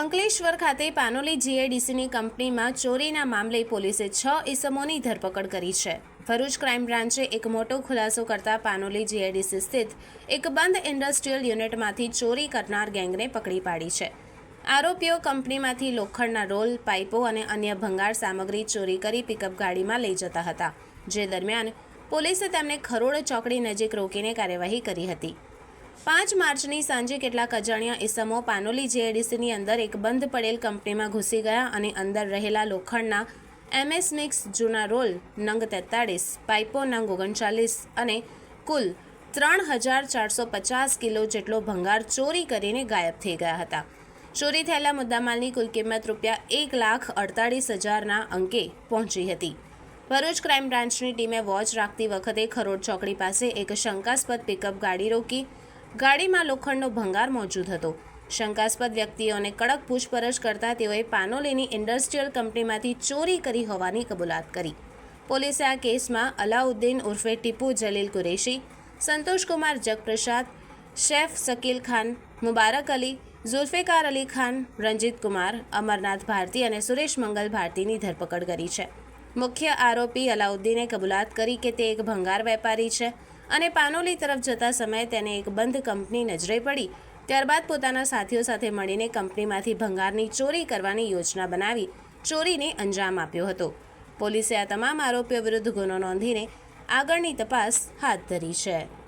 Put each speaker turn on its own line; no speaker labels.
અંકલેશ્વર ખાતે પાનોલી જીઆઈડીસીની કંપનીમાં ચોરીના મામલે પોલીસે છ ઇસમોની ધરપકડ કરી છે. ભરૂચ ક્રાઇમ બ્રાન્ચે એક મોટો ખુલાસો કરતા પાનોલી જીઆઈડીસી સ્થિત એક બંધ ઇન્ડસ્ટ્રીયલ યુનિટમાંથી ચોરી કરનાર ગેંગને પકડી પાડી છે. આરોપીઓ કંપનીમાંથી લોખંડના રોલ, પાઇપો અને અન્ય ભંગાર સામગ્રી ચોરી કરી પિકઅપ ગાડીમાં લઈ જતા હતા, જે દરમિયાન પોલીસે તેમને ખરોડ ચોકડી નજીક રોકીને કાર્યવાહી કરી હતી. પાંચ માર્ચની સાંજે કેટલાક અજાણ્યા ઇસમો પાનોલી જેએડીસીની અંદર એક બંધ પડેલ કંપનીમાં ઘૂસી ગયા અને અંદર રહેલા લોખંડના એમએસ મિક્સ જૂના રોલ નંગ તેતાળીસ, પાઇપો નંગ ઓગણચાલીસ અને કુલ ત્રણ હજાર ચારસો પચાસ કિલો જેટલો ભંગાર ચોરી કરીને ગાયબ થઈ ગયા હતા. ચોરી થયેલા મુદ્દામાલની કુલ કિંમત રૂપિયા એક લાખ અડતાળીસ હજારના અંકે પહોંચી હતી. ભરૂચ ક્રાઇમ બ્રાન્ચની ટીમે વોચ રાખતી વખતે ખરોડ ચોકડી પાસે એક શંકાસ્પદ પિકઅપ ગાડી રોકી ગાડીમાં લોખંડનો ભંગાર મોજૂદ હતો. શંકાસ્પદ વ્યક્તિઓને કડક પૂછપરછ કરતા તેઓએ પાનોલીની ઇન્ડસ્ટ્રીયલ કંપનીમાંથી ચોરી કરી હોવાની કબૂલાત કરી. પોલીસે આ કેસમાં અલાઉદ્દીન ઉર્ફે ટીપુ જલીલ કુરેશી સંતોષકુમાર જગપ્રસાદ, શેફ શકીલ ખાન, મુબારક અલી, ઝુલ્ફેકાર અલી ખાન, રંજીત કુમાર, અમરનાથ ભારતી અને સુરેશ મંગલ ભારતીની ધરપકડ કરી છે. મુખ્ય આરોપી અલાઉદ્દીને કબૂલાત કરી કે તે એક ભંગાર વેપારી છે અને પાનોલી તરફ જતા સમયે તેને એક બંધ કંપની નજરે પડી. ત્યારબાદ પોતાના સાથીઓ સાથે મળીને કંપનીમાંથી ભંગારની ચોરી કરવાની યોજના બનાવી, ચોરીને અંજામ આપ્યો હતો. પોલીસે આ તમામ આરોપીઓ વિરુદ્ધ ગુનો નોંધીને આગળની તપાસ હાથ ધરી છે.